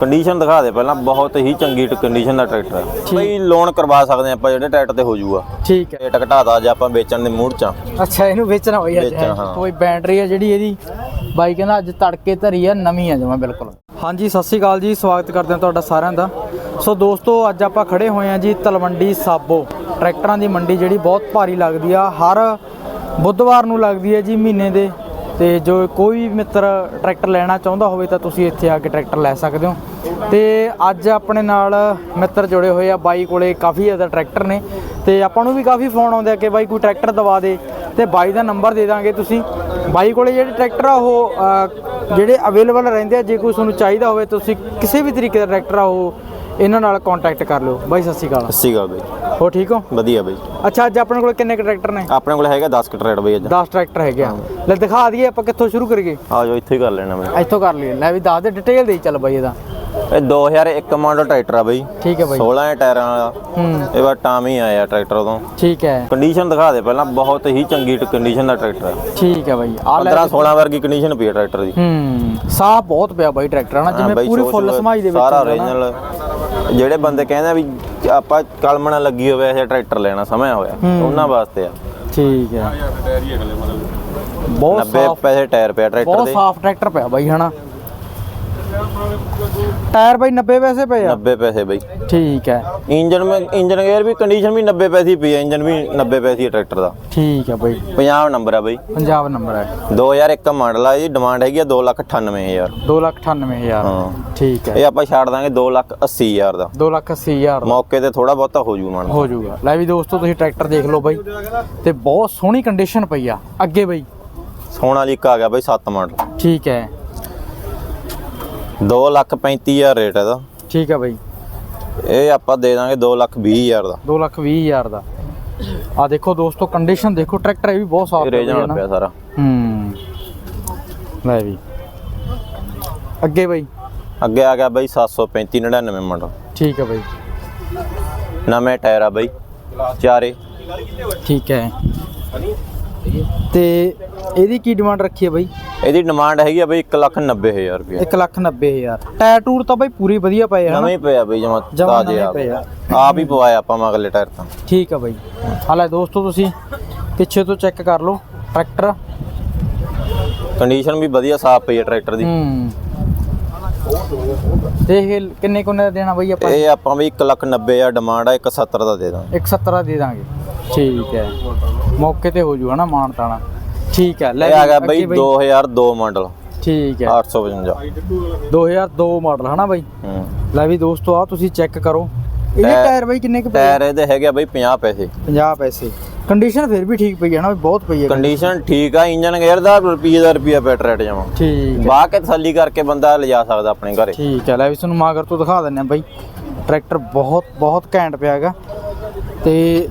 Condition ਦਿਖਾ ਦੇ ਪਹਿਲਾਂ ਬਹੁਤ ਹੀ ਚੰਗੀ ਕੰਡੀਸ਼ਨ ਦਾ ਟਰੈਕਟਰ ਹੈ। ਬਈ ਲੋਨ ਕਰਵਾ ਸਕਦੇ ਆਪਾਂ ਜਿਹੜੇ ਟਰੈਕਟਰ ਤੇ ਹੋ ਜਾਊਗਾ ਠੀਕ ਹੈ। ਰੇਟ ਘਟਾਦਾ ਜੇ ਆਪਾਂ ਵੇਚਣ ਦੇ ਮੂਡ ਚ ਆ। ਅੱਛਾ ਇਹਨੂੰ ਵੇਚਣਾ ਹੋਈ ਅੱਜ। ਕੋਈ ਬੈਟਰੀ ਹੈ ਜਿਹੜੀ ਇਹਦੀ? ਬਾਈ ਕਹਿੰਦਾ ਅੱਜ ਤੜਕੇ ਧਰੀ ਆ ਨਵੀਂ ਆ ਜਮਾ ਬਿਲਕੁਲ। ਹਾਂਜੀ ਸਤਿ ਸ਼੍ਰੀ ਅਕਾਲ ਜੀ ਸਵਾਗਤ ਕਰਦੇ ਹਾਂ ਤੁਹਾਡਾ ਸਾਰਿਆਂ ਦਾ। ਸੋ ਦੋਸਤੋ ਅੱਜ ਆਪਾਂ ਖੜੇ ਹੋਏ ਹਾਂ ਜੀ ਤਲਵੰਡੀ ਸਾਬੋ। ਟਰੈਕਟਰਾਂ ਦੀ ਮੰਡੀ ਜਿਹੜੀ ਬਹੁਤ ਭਾਰੀ ਲੱਗਦੀ ਆ ਹਰ ਬੁੱਧਵਾਰ ਨੂੰ ਲੱਗਦੀ ਹੈ ਜੀ ਮਹੀਨੇ ਦੇ। ਤੇ ਜੋ ਕੋਈ ਵੀ ਮਿੱਤਰ ਟਰੈਕਟਰ ਲੈਣਾ ਚਾਹੁੰਦਾ ਹੋਵੇ ਤਾਂ ਤੁਸੀਂ ਇੱਥੇ ਆ ਕੇ ਟਰੈਕਟਰ ਲੈ ਸਕਦੇ ਹੋ। ਤੇ ਅੱਜ ਆਪਣੇ ਨਾਲ ਮਿੱਤਰ ਜੁੜੇ ਹੋਏ ਆ, ਬਾਈ ਕੋਲੇ ਕਾਫੀ ਜ਼ਿਆਦਾ ਟਰੈਕਟਰ ਨੇ ਤੇ ਆਪਾਂ ਨੂੰ ਵੀ ਕਾਫੀ ਫੋਨ ਆਉਂਦੇ ਆ ਕਿ ਬਾਈ ਕੋਈ ਟਰੈਕਟਰ ਦਵਾ ਦੇ ਤੇ ਬਾਈ ਦਾ ਨੰਬਰ ਦੇ ਦਾਂਗੇ ਤੁਸੀਂ। ਬਾਈ ਕੋਲੇ ਜਿਹੜੇ ਟਰੈਕਟਰ ਆ ਉਹ ਜਿਹੜੇ ਅਵੇਲੇਬਲ ਰਹਿੰਦੇ ਆ, ਜੇ ਕੋਈ ਤੁਹਾਨੂੰ ਚਾਹੀਦਾ ਹੋਵੇ, ਤੁਸੀਂ ਕਿਸੇ ਵੀ ਤਰੀਕੇ ਦਾ ਟਰੈਕਟਰ ਆ ਉਹ ਇਹਨਾਂ ਨਾਲ ਕੰਟੈਕਟ ਕਰ ਲਿਓ। ਬਾਈ ਸਤਿ ਸ਼੍ਰੀ ਅਕਾਲ। ਸਤਿ ਸ਼੍ਰੀ ਅਕਾਲ ਬਈ। ਹੋ ਠੀਕ ਹੋ? ਵਧੀਆ ਬਈ। ਅੱਛਾ ਅੱਜ ਆਪਣੇ ਕੋਲ ਕਿੰਨੇ ਕੁ ਟਰੈਕਟਰ ਨੇ? ਆਪਣੇ ਕੋਲ ਹੈਗਾ 10 ਟਰੈਕਟਰ ਬਈ ਅੱਜ। 10 ਟਰੈਕਟਰ ਹੈਗੇ ਆ। ਲੈ ਦਿਖਾ ਦਈਏ ਆਪਾਂ ਕਿੱਥੋਂ ਸ਼ੁਰੂ ਕਰੀਏ। ਆ ਜਾਓ ਇੱਥੇ ਹੀ ਕਰ ਲੈਣਾ ਬਈ ਇੱਥੋਂ ਕਰ ਲਈਏ। ਲੈ ਵੀ ਦੱਸ ਦੇ ਡਿਟੇਲ ਦੇ ਚੱਲ ਬਾਈ ਇਹਦਾ। ਇਹ 2001 ਮਾਡਲ ਟਰੈਕਟਰ ਆ ਬਈ। ਠੀਕ ਹੈ ਬਾਈ। 16 ਟਾਇਰਾਂ ਵਾਲਾ। ਹੂੰ। ਇਹ ਵਾਰ ਟਾਮ ਹੀ ਆਇਆ ਟਰੈਕਟਰ ਉਦੋਂ। ਠੀਕ ਹੈ। ਕੰਡੀਸ਼ਨ ਦਿਖਾ ਦੇ ਪਹਿਲਾਂ ਬਹੁਤ ਹੀ ਚੰਗੀ ਕੰਡੀਸ਼ਨ ਦਾ ਟਰੈਕਟਰ ਹੈ ਠੀਕ ਹੈ ਬਾਈ। ਆ ਲੈ 15 16 ਵਰਗੀ ਕੰਡੀਸ਼ਨ ਪਈ ਹੈ ਟਰੈਕਟਰ ਦੀ। ਹੂੰ। ਸਾਹ ਬਹੁਤ ਪਿਆ ਬਾਈ ਟਰੈਕਟਰ ਨਾ? ਹਾਂ ਜਿਵੇਂ ਪੂਰੀ ਫੁੱਲ ਸਮਾਈ ਦੇ ਵਿੱਚ ਸਾਰਾ। ਓਰੀਜਨਲ ਜਿਹੜੇ ਬੰਦੇ ਕਹਿੰਦੇ ਆ ਵੀ ਆਪਾਂ ਕਲਮਣਾ ਲੱਗੀ ਹੋਵੇ ਇਹ ਟਰੈਕਟਰ ਲੈਣਾ ਸਮਝ ਹੋਇਆ। ਉਹਨਾਂ ਵਾਸਤੇ ਆ। ਠੀਕ ਹੈ ਬਹੁਤ 90 ਸਾਫ਼ ਪੈਸੇ ਟਾਇਰ ਪਿਆ ਟਰੈਕਟਰ ਬਹੁਤ ਦੇ। ਸਾਫ਼ ਟਰੈਕਟਰ ਪਿਆ ਬਾਈ ਹਨਾ? ਟਾਇਰ ਬਾਈ 90 ਪੈਸੇ ਪਏ ਆ। 90 ਪੈਸੇ ਬਈ। ਠੀਕ ਹੈ। ਇੰਜਨ ਮੈਂ ਇੰਜਨ ਗੇਅਰ ਵੀ ਕੰਡੀਸ਼ਨ ਵੀ 90 ਪੈਸੇ ਪਈ ਹੈ ਇੰਜਨ ਵੀ 90 ਪੈਸੇ ਹੀ ਟਰੈਕਟਰ ਦਾ। ਠੀਕ ਹੈ ਬਾਈ। 50 ਨੰਬਰ ਆ ਬਈ। ਪੰਜਾਬ ਨੰਬਰ ਹੈ। 2001 ਮਾਡਲ ਆ ਇਹਦੀ ਡਿਮਾਂਡ ਹੈਗੀ ਆ 298000 298000 ਹਾਂ। ਠੀਕ ਹੈ। ਇਹ ਆਪਾਂ ਛੱਡ ਦਾਂਗੇ 280000 ਦਾ। 280000 ਮੌਕੇ ਤੇ ਥੋੜਾ ਬਹੁਤਾ ਹੋ ਜੂ ਮਨ ਹੋ ਜਾਊਗਾ ਲੈ ਵੀ ਦੋਸਤੋ ਤੁਸੀਂ ਟਰੈਕਟਰ ਦੇਖ ਲਓ ਬਾਈ। ਤੇ ਬਹੁਤ ਸੋਹਣੀ ਕੰਡੀਸ਼ਨ ਪਈ ਆ। ਅੱਗੇ ਬਾਈ। ਸੋਨਾ ਲੀਕ ਆ ਗਿਆ ਬਈ 7 ਮਾਡਲ। ਠੀਕ ਹੈ। 235000 ਰੇਟ ਇਹਦਾ। ਠੀਕ ਹੈ ਬਾਈ। ਇਹ ਆਪਾਂ ਦੇ ਦਾਂਗੇ 220000 ਦਾ। 220000 ਦਾ। ਆ ਦੇਖੋ ਦੋਸਤੋ ਕੰਡੀਸ਼ਨ ਦੇਖੋ ਟਰੈਕਟਰ ਇਹ ਵੀ ਬਹੁਤ ਸਾਫ਼ ਇਹ ਰੀਜਨਲ ਪਿਆ ਸਾਰਾ। ਹੂੰ। ਲੈ ਵੀ। ਅੱਗੇ ਬਾਈ। ਅੱਗੇ ਆ ਗਿਆ ਬਈ 735 99 ਮਾਡਲ ਠੀਕ ਹੈ ਬਾਈ। ਨਵੇਂ ਟਾਇਰ ਆ ਬਈ। ਚਾਰੇ। ਠੀਕ ਹੈ। ਤੇ ਇਹਦੀ ਕੀ ਡਿਮਾਂਡ ਰੱਖੀ ਹੈ ਬਾਈ? ਇਹਦੀ ਡਿਮਾਂਡ ਹੈਗੀ ਆ ਬਈ 190000 ਰੁਪਏ 190000 ਟਾਇਰ ਟੂਰ ਤਾਂ ਬਾਈ ਪੂਰੀ ਵਧੀਆ ਪਏ ਆ ਨਵੇਂ ਹੀ ਪਿਆ ਬਈ ਜਮਾ ਤਾਜ਼ੇ ਆ। ਆਪ ਹੀ ਪਵਾਇਆ ਆਪਾਂ ਮਗਲੇ ਟਾਇਰ ਤਾਂ। ਠੀਕ ਆ ਬਾਈ। ਹਾਲੇ ਦੋਸਤੋ ਤੁਸੀਂ ਪਿੱਛੇ ਤੋਂ ਚੈੱਕ ਕਰ ਲਓ ਟਰੈਕਟਰ ਕੰਡੀਸ਼ਨ ਵੀ ਵਧੀਆ ਸਾਫ਼ ਪਈ ਹੈ ਟਰੈਕਟਰ ਦੀ। ਹੂੰ। ਤੇ ਇਹ ਕਿੰਨੇ ਕੋਨੇ ਦਾ ਦੇਣਾ ਬਾਈ ਆਪਾਂ? ਇਹ ਆਪਾਂ ਵੀ 190000 ਆ ਡਿਮਾਂਡ ਆ 170 ਦਾ ਦੇ ਦਾਂਗੇ। 170 ਦਾ ਦੇ ਦਾਂਗੇ। ਠੀਕ ਹੈ। ਮੌਕੇ ਤੇ ਹੋ ਜੂ ਹਨਾ ਮਾਨ ਤਾਣਾ। ਠੀਕ ਹੈ ਲੈ ਇਹ ਆ ਗਿਆ ਬਈ 2002 ਮਾਡਲ ਠੀਕ ਹੈ। 855 2002 ਮਾਡਲ ਹਨਾ ਬਾਈ? ਲੈ ਵੀ ਦੋਸਤੋ ਆ ਤੁਸੀਂ ਚੈੱਕ ਕਰੋ। ਇਹਦੇ ਟਾਇਰ- ਬਾਈ ਕਿੰਨੇ ਕੁ ਟਾਇਰ ਇਹਦੇ ਹੈਗੇ ਆ ਬਈ 50 ਪੈਸੇ। 50 ਪੈਸੇ। ਕੰਡੀਸ਼ਨ ਫਿਰ ਵੀ ਠੀਕ ਪਈ ਹੈ ਨਾ ਬਹੁਤ ਪਈ ਹੈ ਕੰਡੀਸ਼ਨ ਠੀਕ ਆ ਇੰਜਨ ਗੇਅਰ ਦਾ ਰੁਪਈਏ ਦਾ ਰੁਪਈਆ ਪੈਟ ਰੇਟ ਜਮਾ। ਠੀਕ ਬਾਹ ਕੇ ਤਸੱਲੀ ਕਰਕੇ ਬੰਦਾ ਲਿਜਾ ਸਕਦਾ ਆਪਣੇ ਘਰੇ। ਠੀਕ ਹੈ ਲੈ ਵੀ ਤੁਹਾਨੂੰ ਮਾਗਰ ਤੋਂ ਦਿਖਾ ਦਿੰਨੇ ਆ ਬਾਈ। ਟਰੈਕਟਰ ਬਹੁਤ ਬਹੁਤ ਘੈਂਟ ਪਿਆ ਹੈਗਾ। ਤੇ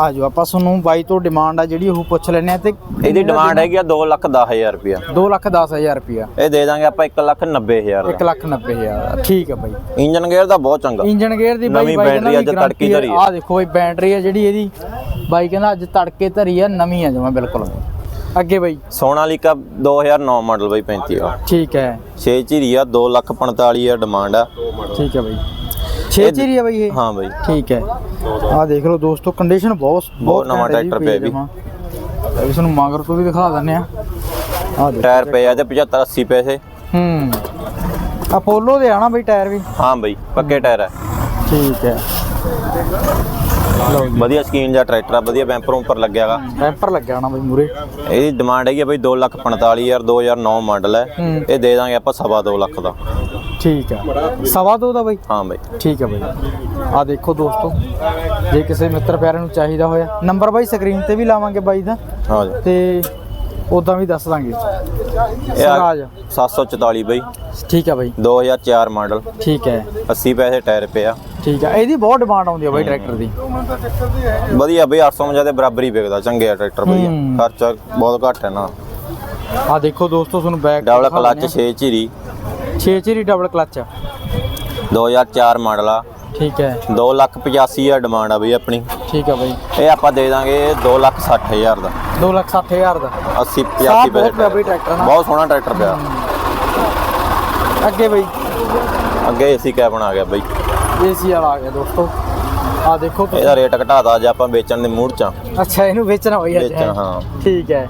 ਆ ਜਾਓ ਆਪਾਂ ਤੁਹਾਨੂੰ ਬਾਈ ਤੋਂ ਡਿਮਾਂਡ ਆ ਜਿਹੜੀ ਉਹ ਪੁੱਛ ਲੈਣੇ ਆ ਤੇ ਇਹਦੀ ਡਿਮਾਂਡ ਹੈਗੀ ਆ 2 ਲੱਖ 10000 ਰੁਪਈਆ 2 ਲੱਖ 10000 ਰੁਪਿਆ ਇਹ ਦੇ ਦਾਂਗੇ ਆਪਾਂ 1 ਲੱਖ 90000 1 ਲੱਖ 90000 ਠੀਕ ਹੈ ਬਾਈ। ਇੰਜਨ ਗੇਅਰ ਦਾ ਬਹੁਤ ਚੰਗਾ। ਇੰਜਨ ਗੇਅਰ ਦੀ ਬਾਈ ਬੈਟਰੀ ਅੱਜ ਤੜਕੇ ਧਰੀ ਆ। ਆ ਦੇਖੋ ਬਾਈ ਬੈਟਰੀ ਆ ਜਿਹੜੀ ਇਹਦੀ। ਬਾਈ ਕਹਿੰਦਾ ਅੱਜ ਤੜਕੇ ਧਰੀ ਆ ਨਵੀਂ ਆ ਜਮਾ ਬਿਲਕੁਲ। ਅੱਗੇ ਬਾਈ। ਸੋਨਾਲੀਕਾ 2009 ਮਾਡਲ ਬਈ 35 ਆ। ਠੀਕ ਹੈ। 6 ਝੀਰੀ ਆ 2 ਲੱਖ 45 ਆ ਡਿਮਾਂਡ ਆ। ਠੀਕ ਹੈ ਬਾਈ। 6 ਚੀਰੀ ਆ ਬਾਈ ਇਹ? ਹਾਂ ਬਈ। ਠੀਕ ਹੈ। ਆ ਦੇਖ ਲਓ ਦੋਸਤੋ ਕੰਡੀਸ਼ਨ ਬਹੁਤ ਬਹੁਤ ਨਵਾਂ ਟਰੈਕਟਰ ਪਿਆ ਵੀ। ਇਹ ਵੀ ਤੁਹਾਨੂੰ ਮਗਰ ਤੋਂ ਵੀ ਦਿਖਾ ਦਿੰਨੇ ਆ ਆ ਟਾਇਰ ਪਏ ਆ ਤੇ 75 80 ਪੈਸੇ। ਹੂੰ। ਅਪੋਲੋ ਦੇ ਆਣਾ ਬਈ ਟਾਇਰ ਵੀ? ਹਾਂ ਬਈ ਪੱਕੇ ਟਾਇਰ ਆ। ਠੀਕ ਹੈ। ਵਧੀਆ ਸਕੀਨ ਦਾ ਟਰੈਕਟਰ ਆ ਵਧੀਆ ਬੈਂਪਰ ਉੱਪਰ ਲੱਗਿਆਗਾ ਟੈਂਪਰ ਲੱਗਿਆ ਹੋਣਾ ਬਈ ਮੂਰੇ। ਇਹਦੀ ਡਿਮਾਂਡ ਹੈਗੀ ਆ ਬਈ 2 ਲੱਖ 45000 2009 ਮਾਡਲ ਹੈ। ਹੂੰ। ਇਹ ਦੇ ਦਾਂਗੇ ਆਪਾਂ ਸਵਾ 2 ਲੱਖ ਦਾ। ਠੀਕ ਹੈ ਸਵਾ ਦੋ ਦਾ ਬਈ? ਹਾਂ ਬਈ। ਠੀਕ ਹੈ ਬਈ। ਆ ਦੇਖੋ ਦੋਸਤੋ ਜੇ ਕਿਸੇ ਮਿੱਤਰ ਪਿਆਰੇ ਨੂੰ ਚਾਹੀਦਾ ਹੋਇਆ ਨੰਬਰ ਬਾਈ ਸਕਰੀਨ ਤੇ ਵੀ ਲਾਵਾਂਗੇ ਬਾਈ ਦਾ। ਹਾਂ ਜੀ। ਤੇ ਉਦਾਂ ਵੀ ਦੱਸ ਦਾਂਗੇ। ਆ ਸਰਾਜ। 744 ਬਈ। ਠੀਕ ਹੈ ਬਾਈ। 2004 ਮਾਡਲ। ਠੀਕ ਹੈ। 80 ਪੈਸੇ ਟਾਇਰ ਪਿਆ। ਠੀਕ ਹੈ ਇਹਦੀ ਬਹੁਤ ਡਿਮਾਂਡ ਆਉਂਦੀ ਹੈ ਬਾਈ ਟਰੈਕਟਰ ਦੀ। ਵਧੀਆ ਬਈ 850 ਦੇ ਬਰਾਬਰ ਹੀ ਵਿਕਦਾ ਚੰਗੇ ਆ ਟਰੈਕਟਰ ਵਧੀਆ। ਖਰਚਾ ਬਹੁਤ ਘੱਟ ਹੈ ਨਾ। ਆ ਦੇਖੋ ਦੋਸਤੋ ਤੁਹਾਨੂੰ ਬੈਕ ਡਬਲ ਕਲੱਚ 6 ਝੀਰੀ। 6 ਚੀਰੀ ਡਬਲ ਕਲੱਚ 2004 ਮਾਡਲ ਆ। ਠੀਕ ਹੈ। 2 ਲੱਖ 85 ਹਜ਼ਾਰ ਡਿਮਾਂਡ ਆ ਬਈ ਆਪਣੀ। ਠੀਕ ਹੈ ਬਾਈ। ਇਹ ਆਪਾਂ ਦੇ ਦਾਂਗੇ 2 ਲੱਖ 60 ਹਜ਼ਾਰ ਦਾ। 2 ਲੱਖ 60 ਹਜ਼ਾਰ ਦਾ। 80 ਸਾਹ 85 ਬਹੁਤ ਪਿਆ ਬਈ ਪੈਸੇ ਬਹੁਤ ਸੋਹਣਾ ਟਰੈਕਟਰ ਪਿਆ। ਅੱਗੇ ਬਾਈ। ਅੱਗੇ ਏਸੀ ਕੈਬਨ ਆ ਗਿਆ ਬਾਈ। ਏਸੀ ਵਾਲਾ ਆ ਗਿਆ ਦੋਸਤੋ। ਆ ਦੇਖੋ ਇਹਦਾ ਰੇਟ ਘਟਾਤਾ ਅੱਜ ਆਪਾਂ ਵੇਚਣ ਦੇ ਮੂਡ ਚ ਆ। ਅੱਛਾ ਇਹਨੂੰ ਵੇਚਣਾ ਹੋਈ ਅੱਜ ਵੇਚਣ ਹਾਂ। ਠੀਕ ਹੈ।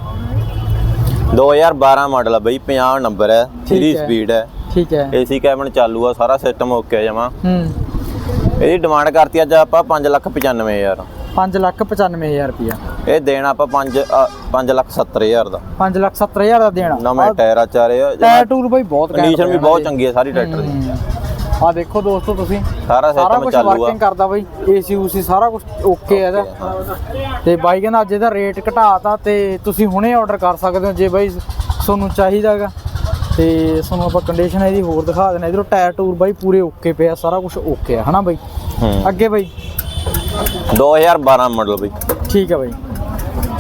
2012 ਮਾਡਲ ਆ ਬਾਈ 50 ਨੰਬਰ ਹੈ। 3 ਠੀਕ ਹੈ। ਸਪੀਡ ਹੈ। ਠੀਕ ਹੈ। ਏਸੀ ਕੈਬਨ ਚਾਲੂ ਆ ਸਾਰਾ ਸਿਸਟਮ ਓਕੇ ਜਮਾ। ਹੂੰ। ਇਹਦੀ ਡਿਮਾਂਡ ਕਰਤੀ ਅੱਜ ਆਪਾਂ 595000 5 ਲੱਖ 95000 ਰੁਪਇਆ ਇਹ ਦੇਣਾ ਆਪਾਂ 5 5 ਲੱਖ 70000 ਦਾ। 5 ਲੱਖ 70000 ਦਾ ਦੇਣਾ। ਨਵੇਂ ਟਾਇਰ ਆ ਚਾਰੇ ਟਾਇਰ ਟੂਰ ਬਈ ਬਹੁਤ ਕੰਡੀਸ਼ਨ ਵੀ ਬਹੁਤ ਚੰਗੀ ਹੈ ਸਾਰੀ ਟਰੈਕਟਰ ਦੀ। ਆ ਦੇਖੋ ਦੋਸਤੋ ਤੁਸੀਂ। ਸਾਰਾ ਸਿਸਟਮ ਚਾਲੂ ਆ। ਵਰਕਿੰਗ ਕਰਦਾ ਬਈ। ਏਸੀ ਊਸੀ ਸਾਰਾ ਕੁਝ ਓਕੇ ਹੈ ਇਹਦਾ। ਤੇ ਬਾਈ ਕਹਿੰਦਾ ਅੱਜ ਇਹਦਾ ਰੇਟ ਘਟਾਤਾ ਤੇ ਤੁਸੀਂ ਹੁਣੇ ਆਰਡਰ ਕਰ ਸਕਦੇ ਹੋ। ਜੇ ਬਾਈ ਤੁਹਾਨੂੰ ਚਾਹੀਦਾਗਾ ਤੇ ਤੁਹਾਨੂੰ ਆਪਾਂ ਕੰਡੀਸ਼ਨ ਇਹਦੀ ਹੋਰ ਦਿਖਾ ਦਿੰਦੇ ਇਧਰੋਂ ਟਾਇਰ ਟੂਰ ਬਾਈ ਪੂਰੇ ਓਕੇ ਪਿਆ ਸਾਰਾ ਕੁਝ ਓਕੇ ਆ ਹਨਾ ਬਾਈ? ਅੱਗੇ ਬਾਈ? 2012 ਮਾਡਲ ਬਈ। ਠੀਕ ਹੈ ਬਾਈ।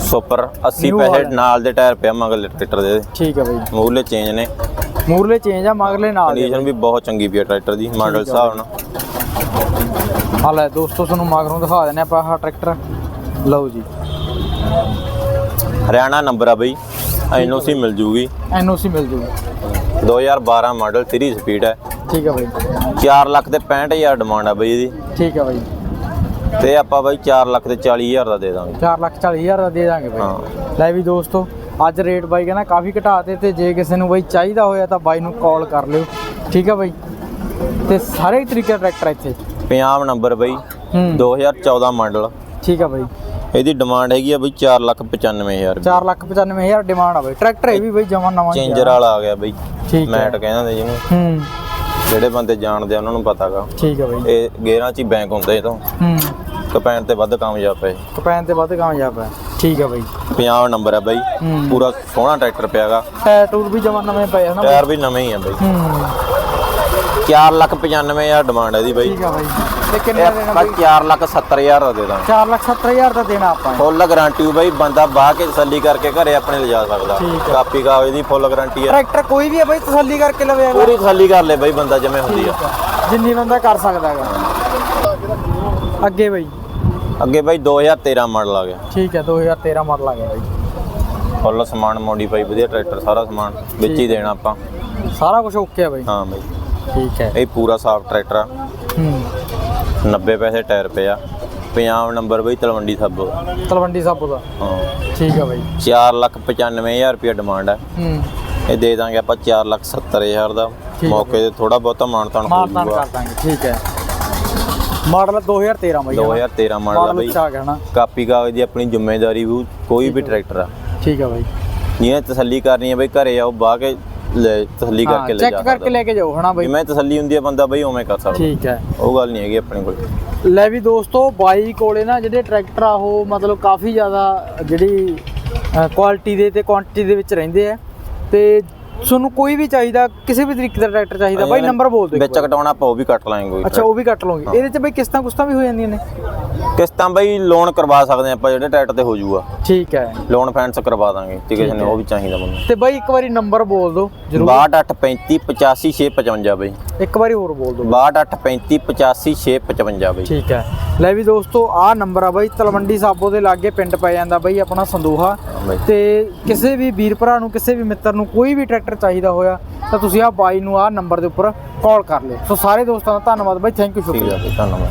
ਸੁਪਰ 80 New ਪੈਸੇ। ਨਾਲ ਦੇ ਟਾਇਰ ਪਿਆ ਮਗਰ ਟਰੈਕਟਰ ਦੇ। ਠੀਕ ਹੈ ਬਾਈ। ਮੂਲੇ ਚੇਂਜ ਨੇ। ਮੂਰਲੇ ਚੇਂਜ ਆ ਮਗਰਲੇ ਨਾਲ ਦੇ ਕੰਡੀਸ਼ਨ ਵੀ ਬਹੁਤ ਚੰਗੀ ਪਈ ਟਰੈਕਟਰ ਦੀ ਮਾਡਲ ਆ ਹਿਸਾਬ ਨਾਲ। ਆ ਲੈ ਦੋਸਤੋ ਤੁਹਾਨੂੰ ਮਗਰੋਂ ਦਿਖਾ ਦਿੰਦੇ ਆਪਾਂ ਆਹ ਟਰੈਕਟਰ। ਲਓ ਜੀ। ਹਰਿਆਣਾ ਨੰਬਰ ਆ ਬਈ। ਐਨਓਸੀ ਮਿਲ ਜੂਗੀ। ਐਨਓਸੀ ਮਿਲ ਜੂਗੀ। 2012 ਮਾਡਲ 3 ਸਪੀਡ ਹੈ। ਠੀਕ ਹੈ ਬਾਈ। 4 ਲੱਖ ਤੇ 65000 ਡਿਮਾਂਡ ਆ ਬਈ ਇਹਦੀ। ਠੀਕ ਹੈ ਬਾਈ। ਤੇ ਆਪਾਂ ਬਈ 4 ਲੱਖ ਤੇ 40000 ਦਾ ਦੇ ਦਾਂਗੇ। 4 ਲੱਖ 40 ਹਜ਼ਾਰ ਦਾ ਦੇ ਦਾਂਗੇ ਬਾਈ। ਲੈ ਵੀ ਦੋਸਤੋ ਅੱਜ ਰੇਟ ਬਾਈ ਕਹਿੰਦਾ ਕਾਫੀ ਘਟਾਤੇ ਤੇ ਜੇ ਕਿਸੇ ਨੂੰ ਬਾਈ ਚਾਹੀਦਾ ਹੋਇਆ ਤਾਂ ਬਾਈ ਨੂੰ ਕਾਲ ਕਰ ਲਿਓ। ਠੀਕ ਹੈ ਬਾਈ। ਤੇ ਸਾਰੇ ਤਰੀਕੇ ਟਰੈਕਟਰ ਇੱਥੇ। ਪੰਜਾਬ ਨੰਬਰ ਬਈ। ਹੂੰ। 2014 ਮਾਡਲ। ਠੀਕ ਹੈ ਬਾਈ। ਇਹਦੀ ਡਿਮਾਂਡ ਹੈਗੀ ਆ ਬਈ 4 ਲੱਖ 95000 4 ਲੱਖ 95 ਹਜ਼ਾਰ ਡਿਮਾਂਡ ਆ ਬਾਈ। ਟਰੈਕਟਰ ਇਹ ਵੀ ਬਾਈ ਜਮਾ ਨਵਾਂ ਆ। ਚੇਂਜਰ ਵਾਲਾ ਆ ਗਿਆ ਬਈ। ਠੀਕ ਮੈਟ ਕਹਿੰਦੇ ਜਿਹਨੂੰ ਹੂੰ। ਜਿਹੜੇ ਬੰਦੇ ਜਾਣਦੇ ਆ ਉਹਨਾਂ ਨੂੰ ਪਤਾਗਾ ਠੀਕ ਹੈ ਬਾਈ। ਇਹ ਗੇਅਰਾਂ 'ਚ ਹੀ ਬੈਂਕ ਹੁੰਦੇ ਇਹ ਤੋਂ। ਹੂੰ। ਕਪੈਨ ਤੇ ਵੱਧ ਕਾਮਯਾਬ ਹੈ ਕਪੈਨ ਤੇ ਵੱਧ ਕਾਮਯਾਬ ਹੈ ਠੀਕ ਹੈ ਬਾਈ। ਪੰਜਾਬ ਨੰਬਰ ਹੈ ਬਈ। ਪੂਰਾ ਸੋਹਣਾ ਟਰੈਕਟਰ ਪਿਆਗਾ ਟਾਇਰ ਟੂਰ ਵੀ ਜਮਾ ਨਵੇਂ ਪਏ ਹਨ ਟਾਇਰ ਵੀ ਨਵੇਂ ਹੀ ਆ ਬਈ। ਹੂੰ। 4 ਲੱਖ 95000 ਡਿਮਾਂਡ ਹੈ ਇਹਦੀ ਬਈ। ਠੀਕ ਹੈ ਬਾਈ ਤੇ ਕਿੰਨੇ ਦਾ ਦੇਣਾ ਆਪਾਂ ਬਾਈ? 4 ਲੱਖ 70000 ਦਾ ਦੇ ਦਾਂਗੇ। 4 ਲੱਖ 70 ਹਜ਼ਾਰ ਦਾ ਦੇਣਾ ਆਪਾਂ। ਫੁੱਲ ਗਾਰੰਟੀ ਬਈ ਬੰਦਾ ਬਾਹ ਕੇ ਤਸੱਲੀ ਕਰਕੇ ਘਰੇ ਆਪਣੇ ਲਿਜਾ ਸਕਦਾ। ਠੀਕ। ਕਾਪੀ ਕਾਗਜ਼ ਦੀ ਫੁੱਲ ਗਾਰੰਟੀ ਹੈ। ਟਰੈਕਟਰ ਕੋਈ ਵੀ ਹੈ ਬਾਈ ਤਸੱਲੀ ਕਰਕੇ ਲਵੇ ਅਗਰ ਪੂਰੀ ਤਸੱਲੀ ਕਰ ਲੈ ਬਈ ਬੰਦਾ ਜਿਵੇਂ ਹੁੰਦੀ ਆ। ਜਿੰਨੀ ਬੰਦਾ ਕਰ ਸਕਦਾ ਹੈਗਾ। ਅੱਗੇ ਬਾਈ। ਅੱਗੇ ਬਈ 2013 ਮਾਡਲ ਆ ਗਿਆ। ਠੀਕ ਹੈ 2013 ਮਾਡਲ ਆ ਗਿਆ ਬਾਈ। ਫੁੱਲ ਸਮਾਨ ਮੋਡੀਫਾਈ ਵਧੀਆ ਟਰੈਕਟਰ ਸਾਰਾ ਸਮਾਨ ਵਿੱਚ ਹੀ ਦੇਣਾ ਆਪਾਂ। ਸਾਰਾ ਕੁਝ ਓਕੇ ਆ ਬਾਈ। ਹਾਂ ਬਈ। ਠੀਕ ਹੈ। ਇਹ ਪੂਰਾ ਸਾਫ਼ ਟਰੈਕਟਰ ਆ। ਹੂੰ। 90 ਪੈਸੇ ਟਾਇਰ ਪਿਆ ਪੰਜਾਬ ਨੰਬਰ ਬਈ ਤਲਵੰਡੀ ਸਾਬੋ। ਤਲਵੰਡੀ ਸਾਬੋ ਦਾ? ਹਾਂ। ਠੀਕ ਹੈ ਬਾਈ। 4 ਲੱਖ 95000 ਰੁਪਏ ਡਿਮਾਂਡ ਹੈ ਹੂੰ। ਇਹ ਦੇ ਦਾਂਗੇ ਆਪਾਂ 4 ਲੱਖ 70000 ਦਾ। ਮੌਕੇ ਤੇ ਥੋੜਾ ਬਹੁਤਾ ਮਾਨਤਾਨ ਹੋ ਮਾਰਤਾਨ ਜਾਊਗਾ ਕਰ ਦਾਂਗੇ ਠੀਕ ਹੈ। ਮਾਡਲ 2013 ਬਾਈ 2013 ਮਾਡਲ ਆ ਬਈ। ਆ ਕਾਪੀ ਕਾਗਜ਼ ਦੀ ਆਪਣੀ ਜ਼ਿੰਮੇਵਾਰੀ ਵੀ ਕੋਈ ਵੀ ਟਰੈਕਟਰ ਆ। ਠੀਕ ਹੈ ਬਾਈ। ਜਿਹਨੇ ਤਸੱਲੀ ਕਰਨੀ ਹੈ ਬਈ ਘਰੇ ਆਓ ਬਾਹ ਕੇ ਲੈ ਤਸੱਲੀ ਕਰਕੇ ਲੈ ਚੈੱਕ ਜਾ ਕਰਕੇ ਲੈ ਕੇ ਜਾਓ ਹਨਾ ਬਾਈ? ਜਿਵੇਂ ਤਸੱਲੀ ਹੁੰਦੀ ਹੈ ਬੰਦਾ ਬਈ ਉਵੇਂ ਕਰ ਸਕਦਾ। ਠੀਕ ਹੈ। ਉਹ ਗੱਲ ਨਹੀਂ ਹੈਗੀ ਆਪਣੇ ਕੋਲ। ਲੈ ਵੀ ਦੋਸਤੋ ਬਾਈ ਕੋਲੇ ਨਾ ਜਿਹੜੇ ਟਰੈਕਟਰ ਆ ਉਹ ਮਤਲਬ ਕਾਫੀ ਜ਼ਿਆਦਾ ਜਿਹੜੀ ਕੁਆਲਿਟੀ ਦੇ ਤੇ ਕੁਆਂਟੀਟੀ ਦੇ ਵਿੱਚ ਰਹਿੰਦੇ ਆ। ਤੇ ਤੁਹਾਨੂੰ ਕੋਈ ਵੀ ਚਾਹੀਦਾ ਕਿਸੇ ਵੀ ਤਰੀਕੇ ਦਾ ਟਰੈਕਟਰ ਚਾਹੀਦਾ ਬਾਈ ਨੰਬਰ ਬੋਲ ਦਿਓ ਵਿੱਚ ਕਟਾਉਣਾ ਆਪਾਂ ਉਹ ਵੀ ਕੱਟ ਲਾਂਗੇ ਕੋਈ ਅੱਛਾ ਉਹ ਵੀ ਕੱਟ ਲਓਗੇ ਇਹਦੇ ਚ ਬਈ ਕਿਸ਼ਤਾਂ ਕੁਸ਼ਤਾਂ ਵੀ ਹੋ ਜਾਂਦੀਆਂ ਨੇ? ਕਿਸ਼ਤਾਂ ਬਈ ਲੋਨ ਕਰਵਾ ਸਕਦੇ ਆਪਾਂ ਜਿਹੜੇ ਟਰੈਕਟਰ ਤੇ ਹੋ ਜਾਊਗਾ। ਠੀਕ ਹੈ। ਲੋਨ ਫਾਈਨੈਂਸ ਕਰਵਾ ਦਾਂਗੇ ਜੇ ਕਿਸੇ ਨੇ ਉਹ ਵੀ ਚਾਹੀਦਾ ਮੈਨੂੰ। ਤੇ ਬਾਈ ਇੱਕ ਵਾਰੀ ਨੰਬਰ ਬੋਲ ਦਿਓ ਜਰੂਰ। 6235 85655 ਬਈ। ਇੱਕ ਵਾਰੀ ਹੋਰ ਬੋਲ ਦਿਓ। 6235 85655 ਬਈ। ਠੀਕ ਹੈ। ਲੈ ਵੀ ਦੋਸਤੋ ਆਹ ਨੰਬਰ ਆ ਬਾਈ ਤਲਵੰਡੀ ਸਾਬੋ ਦੇ ਲਾਗੇ ਪਿੰਡ ਪੈ ਜਾਂਦਾ ਬਾਈ ਆਪਣਾ ਸੰਦੋਹਾ। ਤੇ ਕਿਸੇ ਵੀ ਵੀਰ ਭਰਾ ਨੂੰ ਕਿਸੇ ਵੀ ਮਿੱਤਰ ਨੂੰ ਕੋਈ ਵੀ ਟਰੈਕਟਰ ਚਾਹੀਦਾ ਹੋਇਆ ਤਾਂ ਤੁਸੀਂ ਆਹ ਬਾਈ ਨੂੰ ਆਹ ਨੰਬਰ ਦੇ ਉੱਪਰ ਕਾਲ ਕਰ ਲਿਓ। ਸੋ ਸਾਰੇ ਦੋਸਤਾਂ ਦਾ ਧੰਨਵਾਦ ਬਾਈ ਥੈਂਕ ਯੂ ਸ਼ੁਕਰੀਆ। ਧੰਨਵਾਦ।